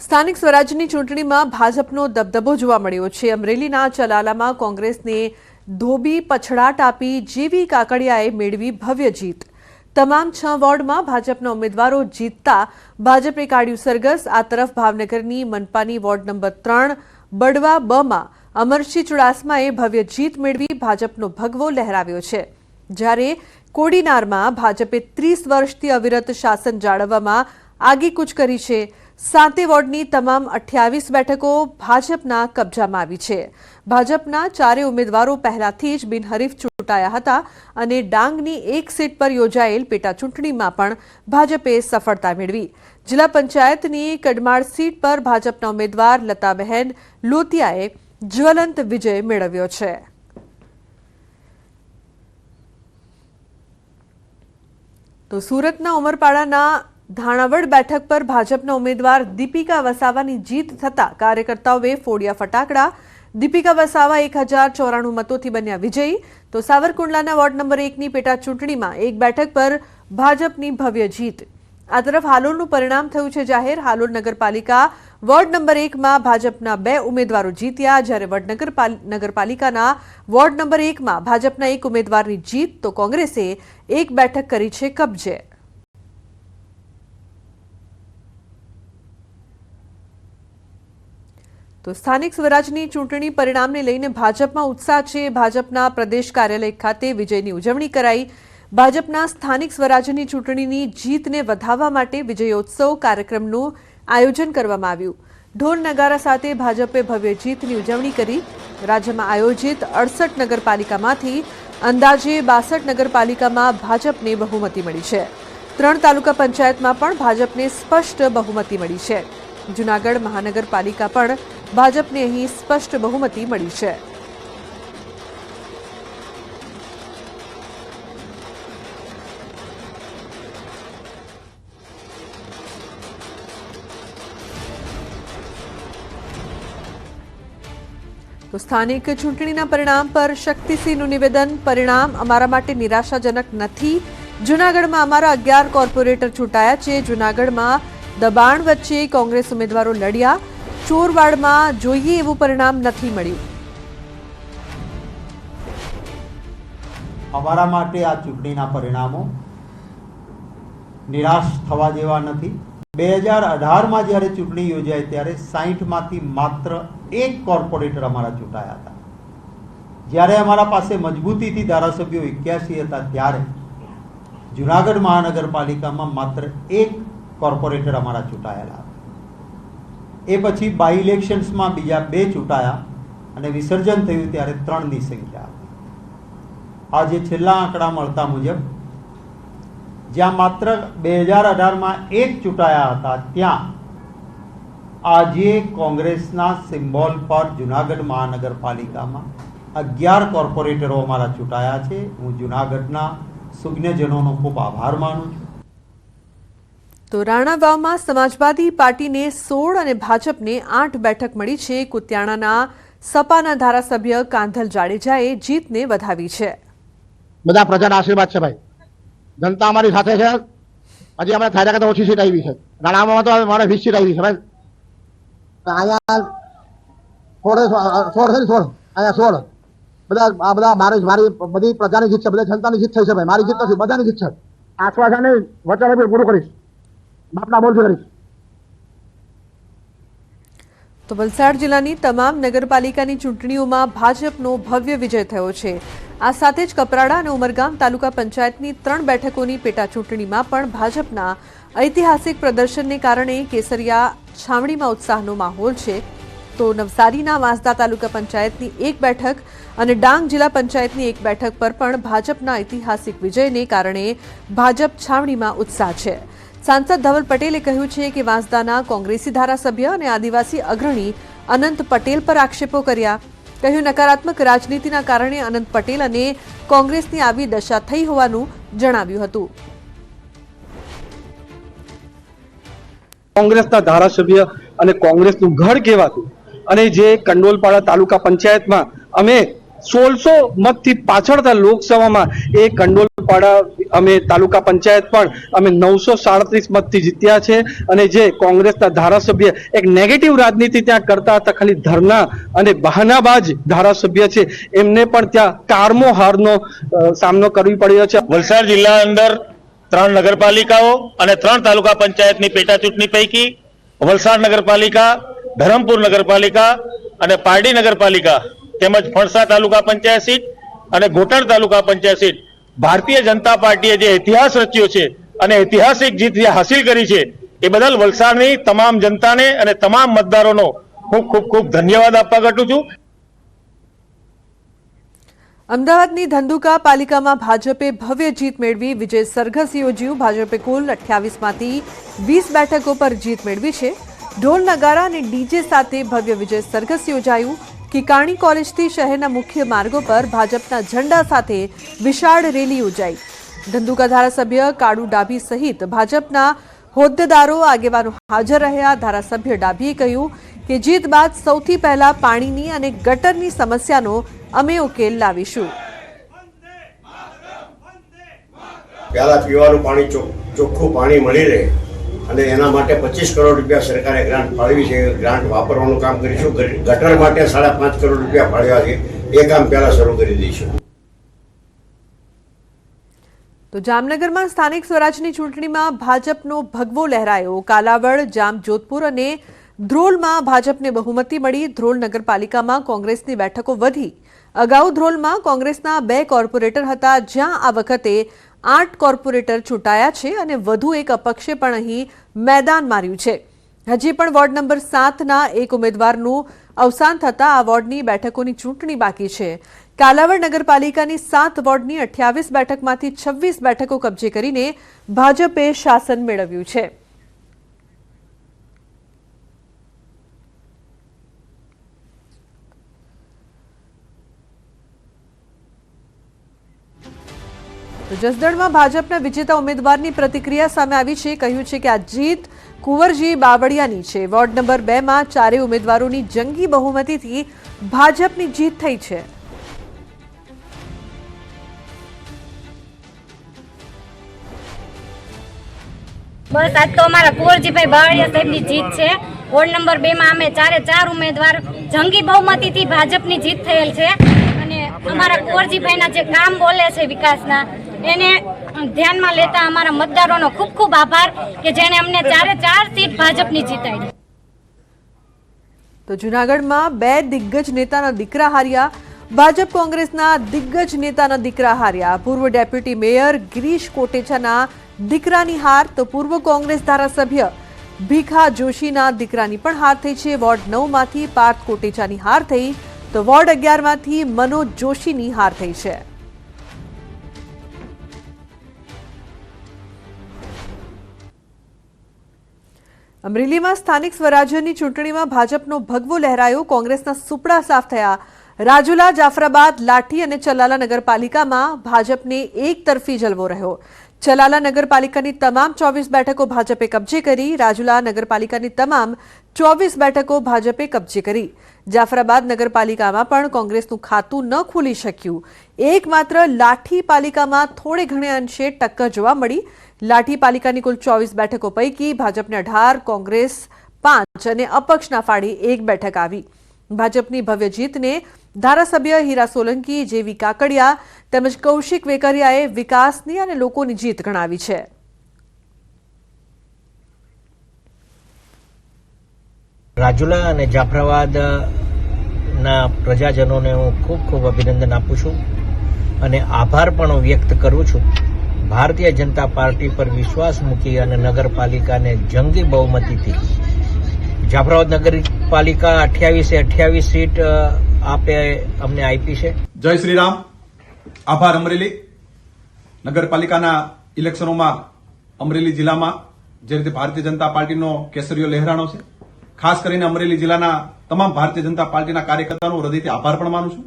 સ્થાનિક સ્વરાજ્યની ચૂંટણીમાં ભાજપનો દબદબો જોવા મળ્યો છે. અમરેલીના ચલાલામાં કોંગ્રેસને ધોબી પછડાટ આપી જેવી કાકડિયાએ મેળવી ભવ્ય જીત. તમામ છ વોર્ડમાં ભાજપના ઉમેદવારો જીતતા ભાજપે કાઢ્યું સરઘસ. આ તરફ ભાવનગરની મનપાની વોર્ડ નંબર ત્રણ, બડવા, બમાં અમરસિંહ ચુડાસમાએ ભવ્ય જીત મેળવી ભાજપનો ભગવો લહેરાવ્યો છે. જ્યારે કોડીનારમાં ભાજપે ત્રીસ વર્ષથી અવિરત શાસન જાળવવામાં આગીકૂચ કરી છે સાતે વોર્ડની તમામ અઠ્યાવીસ બેઠકો ભાજપના કબજામાં આવી છે. ભાજપના ચારે ઉમેદવારો પહેલાથી જ બિનહરીફ ચૂંટાયા હતા અને ડાંગની એક સીટ પર યોજાયેલ પેટાચૂંટણીમાં પણ ભાજપે સફળતા મેળવી. જિલ્લા પંચાયતની કડમાળ સીટ પર ભાજપના ઉમેદવાર લતાબહેન લોતિયાએ જ્વલંત વિજય મેળવ્યો છે. તો સુરતના ઉમરપાડાના ધાણાવડ બેઠક પર ભાજપના ઉમેદવાર દીપિકા વસાવાની જીત થતા કાર્યકર્તાઓએ ફોડ્યા ફટાકડા. દીપિકા વસાવા એક હજાર ચોરાણું મતોથી બન્યા વિજયી. તો સાવરકુંડલાના વોર્ડ નંબર એકની પેટા ચૂંટણીમાં એક બેઠક પર ભાજપની ભવ્ય જીત. આ તરફ હાલોલનું પરિણામ થયું છે જાહેર. હાલોલ નગરપાલિકા વોર્ડ નંબર એકમાં ભાજપના બે ઉમેદવારો જીત્યા. જ્યારે વડનગર પાલ- નગરપાલિકાના વોર્ડ નંબર એકમાં ભાજપના એક ઉમેદવારની જીત, તો કોંગ્રેસે એક બેઠક કરી છે કબજે. તો સ્થાનિક સ્વરાજની ચૂંટણી પરિણામને લઈને ભાજપમાં ઉત્સાહ છે. ભાજપના પ્રદેશ કાર્યાલય ખાતે વિજયની ઉજવણી કરાઈ. ભાજપના સ્થાનિક સ્વરાજ્યની ચૂંટણીની જીતને વધાવવા માટે વિજયોત્સવ કાર્યક્રમનું આયોજન કરવામાં આવ્યું. ઢોલ નગારા સાથે ભાજપે ભવ્ય જીતની ઉજવણી કરી. રાજ્યમાં આયોજિત અડસઠ નગરપાલિકામાંથી અંદાજે બાસઠ નગરપાલિકામાં ભાજપને બહુમતી મળી છે. ત્રણ તાલુકા પંચાયતમાં પણ ભાજપને સ્પષ્ટ બહુમતી મળી છે. જૂનાગઢ મહાનગરપાલિકા પણ ભાજપને અહીં સ્પષ્ટ બહુમતી મળી છે. તો સ્થાનિક ચૂંટણીના પરિણામ પર શક્તિસિંહનું નિવેદન. પરિણામ અમારા માટે નિરાશાજનક નથી. જૂનાગઢમાં અમારા અગિયાર કોર્પોરેટર ચૂંટાયા છે. જૂનાગઢમાં દબાણ વચ્ચે કોંગ્રેસ ઉમેદવારો લડ્યા. ચોરવાડમાં જોઈએ એવું પરિણામ નથી મળ્યું. અમારા માટે આ ચૂંટણીના પરિણામો નિરાશ થવા જેવા નથી. બે હજાર અઢારમાં જ્યારે ચૂંટણી યોજાઈ ત્યારે સાહીઠમાંથી માત્ર એક કોર્પોરેટર અમારા ચૂંટાયા હતા. જ્યારે અમારા પાસે મજબૂતીથી ધારાસભ્યો એક્યાસી હતા ત્યારે જુનાગઢ મહાનગરપાલિકામાં માત્ર એક કોર્પોરેટર અમારા ચૂંટાયેલા એ પછી બાય ઇલેક્શન્સમાં બીજા બે ચૂંટાયા અને વિસર્જન થયું ત્યારે ત્રણની સંખ્યા. આજે છેલ્લા આંકડા મળતા મુજબ, જ્યાં માત્ર બે હજાર અઢારમાં એક ચૂંટાયા હતા, ત્યાં આજે કોંગ્રેસના સિમ્બોલ પર જુનાગઢ મહાનગરપાલિકામાં અગિયાર કોર્પોરેટરો અમારા ચૂંટાયા છે. હું જુનાગઢના સુજ્ઞજનોનો ખૂબ આભાર માનું છું. તો રાણાવાવમાં સમાજવાદી પાર્ટીને સોળ અને ભાજપને આઠ બેઠક મળી છે. કુતિયાણાના સપાના ધારાસભ્ય કાંધલ જાડેજાએ જીતને વધાવી છે. બધા પ્રજાના આશીર્વાદ છે ભાઈ. જનતા અમારી સાથે છે. હજી અમે થાય કરતા ઓછી સીટ આવી છે. રાણામાં તો મારે વીસ સીટ આવી છે ભાઈ. અહીંયા સોળ સોળ છે સોળ? અહીંયા સોળ. બધા આ બધા મારી મારી બધી પ્રજાની જીત છે. બધી જનતાની જીત થઈ છે ભાઈ. મારી જીત નથી બધાની જીત છે. આશ્વાસન નહીં વચન પૂરું કરીશ. બાપના બોલથી કરીશ તો વલસાડ જિલ્લાની તમામ નગરપાલિકાની ચૂંટણીઓમાં ભાજપનો ભવ્ય વિજય થયો છે. આ સાથે જ કપરાડા અને ઉમરગામ તાલુકા પંચાયતની ત્રણ બેઠકોની પેટા ચૂંટણીમાં પણ ભાજપના ઐતિહાસિક પ્રદર્શનને કારણે કેસરિયા છાવણીમાં ઉત્સાહનો માહોલ છે. તો નવસારીના વાંસદા તાલુકા પંચાયતની એક બેઠક અને ડાંગ જિલ્લા પંચાયતની એક બેઠક પર પણ ભાજપના ઐતિહાસિક વિજયને કારણે ભાજપ છાવણીમાં ઉત્સાહ છે. સાંસદ ધવલ પટેલે કહ્યું છે કે વાંસદાના કોંગ્રેસી ધારાસભ્ય અને આદિવાસી અગ્રણી અનંત પટેલ પર આક્ષેપો કર્યા. કહ્યું, નકારાત્મક રાજનીતિના કારણે અનંત પટેલ અને કોંગ્રેસની આવી દશા થઈ હોવાનું જણાવ્યું હતું. કોંગ્રેસના ધારાસભ્ય અને કોંગ્રેસનું ઘર કહેવાતું અને જે કંડોલપાડા તાલુકા પંચાયતમાં અમે સોળસો મતથી પાછળતા લોકસભામાં એ કંડોલપાડા, અમે તાલુકા પંચાયત પણ અમે નવસો સાડત્રીસ મતથી જીત્યા છે અને જે કોંગ્રેસના ધારાસભ્ય એક નેગેટિવ રાજનીતિ ત્યાં કરતા હતા, ખાલી ધરના અને બહાનાબાજ ધારાસભ્ય છે, એમને પણ ત્યાં કારમો હારનો સામનો કરવી પડ્યો છે. વલસાડ જિલ્લા અંદર ત્રણ નગરપાલિકાઓ અને ત્રણ તાલુકા પંચાયતની પેટા ચૂંટણી પૈકી વલસાડ નગરપાલિકા, ધરમપુર નગરપાલિકા અને પારડી નગરપાલિકા તેમજ ફણસા તાલુકા પંચાયત સીટ અને ઘોટણ તાલુકા પંચાયત સીટ. ભારતીય જનતા પાર્ટીએ જે ઇતિહાસ રચ્યો છે અને ઐતિહાસિક જીત જે હાસિલ કરી છે, એ બદલ વલસાડની તમામ જનતાને અને તમામ મતદારોનો હું ખૂબ ખૂબ ધન્યવાદ આપવા ઘટું છું. અમદાવાદની ધંધુકા પાલિકામાં ભાજપે ભવ્ય જીત મેળવી વિજય સરઘસ યોજ્યું. ભાજપે કુલ અઠ્યાવીસમાંથી વીસ બેઠકો પર જીત મેળવી છે. ઢોલ નગારા અને ડીજે સાથે ભવ્ય વિજય સરઘસ યોજાયું. કિકાણી કોલેજથી શહેરના મુખ્ય માર્ગો પર ભાજપના ઝંડા સાથે વિશાળ રેલી યોજાઈ. ધંધુકા ધારાસભ્ય કાળુ ડાભી સહિત ભાજપના હોદ્દેદારો આગેવાનો હાજર રહ્યા. ધારાસભ્ય ડાભીએ કહ્યું કે જીત બાદ સૌથી પહેલા પાણીની અને ગટરની સમસ્યાનો અમે ઉકેલ લાવીશું. પહેલા પીવાનું પાણી ચોખ્ખું પાણી મળી રહે. અને એના માટે પચીસ કરોડ રૂપિયા સરકારે ગ્રાન્ટ ફાળવી છે. ગ્રાન્ટ વાપરવાનું કામ કરીશું. ગટર માટે સાડા પાંચ કરોડ રૂપિયા ફાળવ્યા છે. એ કામ પહેલા શરૂ કરી દઈશું. તો જામનગરમાં સ્થાનિક સ્વરાજની ચૂંટણીમાં ભાજપનો ભગવો લહેરાયો. કાલાવડ જામ જોધપુર અને ધ્રોલમાં ભાજપને બહુમતી મળી. ધ્રોલ નગરપાલિકામાં કોંગ્રેસની બેઠકો વધી. અગાઉ ધ્રોલમાં કોંગ્રેસના બે કોર્પોરેટર હતા. જ્યાં આ વખતે આઠ કોર્પોરેટર છૂટાયા છે અને વધુ એક અપક્ષે પણ અહીં મેદાન માર્યું છે. હજી પણ વોર્ડ નંબર સાતના એક ઉમેદવારનું અવસાન થતાં આ વોર્ડની બેઠકોની ચૂંટણી બાકી છે. કાલાવડ નગરપાલિકાની સાત વોર્ડની અઠ્યાવીસ બેઠકમાંથી છવ્વીસ બેઠકો કબજે કરીને ભાજપે શાસન મેળવ્યું છે. જસદણમાં ભાજપના વિજેતા ઉમેદવારની પ્રતિક્રિયા સામે આવી છે. કહ્યું છે કે આ જીત કુંવરજી બાવળિયાની છે. વોર્ડ નંબર બે માં ચારેય ઉમેદવારોની જંગી બહુમતીથી ભાજપની જીત થઈ છે. બસ આજ તો અમારા કુંવરજીભાઈ બાવળિયા સાહેબની જીત છે. વોર્ડ નંબર બે માં અમે ચારે ચાર ઉમેદવાર જંગી બહુમતીથી ભાજપની જીત થયેલ છે. અને અમારા કુંવરજીભાઈના જે કામ બોલે છે વિકાસના એને ધ્યાનમાં લેતા અમારા મતદારોનો ખૂબ ખૂબ આભાર કે જેણે અમને ચારે ચાર સીટ ભાજપની જીતાડી. તો જૂનાગઢમાં બે દિગ્ગજ નેતાના દીકરા હાર્યા. ભાજપ કોંગ્રેસના દિગ્ગજ નેતાના દીકરા હાર્યા. પૂર્વ ડેપ્યુટી મેયર ગિરીશ કોટેચાના દીકરાની હાર તો પૂર્વ કોંગ્રેસ ધારાસભ્ય ભીખા જોશીના દીકરાની પણ હાર થઈ છે. વોર્ડ નવમાંથી પાર્થ કોટેચાની હાર થઈ તો વોર્ડ અગિયારમાંથી મનોજ જોશીની હાર થઈ છે. અમરેલીમાં સ્થાનિક સ્વરાજ્યની ચૂંટણીમાં ભાજપનો ભગવો લહેરાયો, કોંગ્રેસના સુપડા સાફ થયા. રાજુલા, જાફરાબાદ, લાઠી અને ચલાલા નગરપાલિકામાં ભાજપને એક તરફી જલવો રહ્યો. ચલાલા નગરપાલિકાની તમામ ચોવીસ બેઠકો ભાજપે કબજે કરી, રાજુલા નગરપાલિકાની તમામ ચોવીસ બેઠકો ભાજપે કબજે કરી. જાફરાબાદ નગરપાલિકામાં પણ કોંગ્રેસનું ખાતું ન ખુલી શક્યું. એકમાત્ર લાઠી પાલિકામાં થોડે ઘણે અંશે ટક્કર જોવા મળી. લાઠી પાલિકાની કુલ ચોવીસ બેઠકો પૈકી ભાજપને અઢાર, કોંગ્રેસ પાંચ અને અપક્ષના ફાળી એક બેઠક આવી. ભાજપની ભવ્ય જીતને ધારાસભ્ય હીરા સોલંકી, જેવી કાકડિયા તેમજ કૌશિક વેકરિયાએ વિકાસની અને લોકોની જીત ગણાવી છે. રાજુલા અને જાફરાબાદના પ્રજાજનોને હું ખૂબ ખૂબ અભિનંદન આપું છું અને આભાર પણ વ્યક્ત કરું છું. ભારતીય જનતા પાર્ટી પર વિશ્વાસ મૂકી અને નગરપાલિકાને જંગી બહુમતીથી જાફરાબાદ નગરપાલિકા અઠ્યાવીસે અઠ્યાવીસ સીટ આપે અમને આપી છે. જય શ્રી રામ આભાર અમરેલી. નગરપાલિકાના ઇલેક્શનોમાં અમરેલી જિલ્લામાં જે રીતે ભારતીય જનતા પાર્ટીનો કેસરીઓ લહેરાણો છે, ખાસ કરીને અમરેલી જિલ્લાના તમામ ભારતીય જનતા પાર્ટીના કાર્યકર્તાનો હૃદયથી આભાર પણ માનું છું.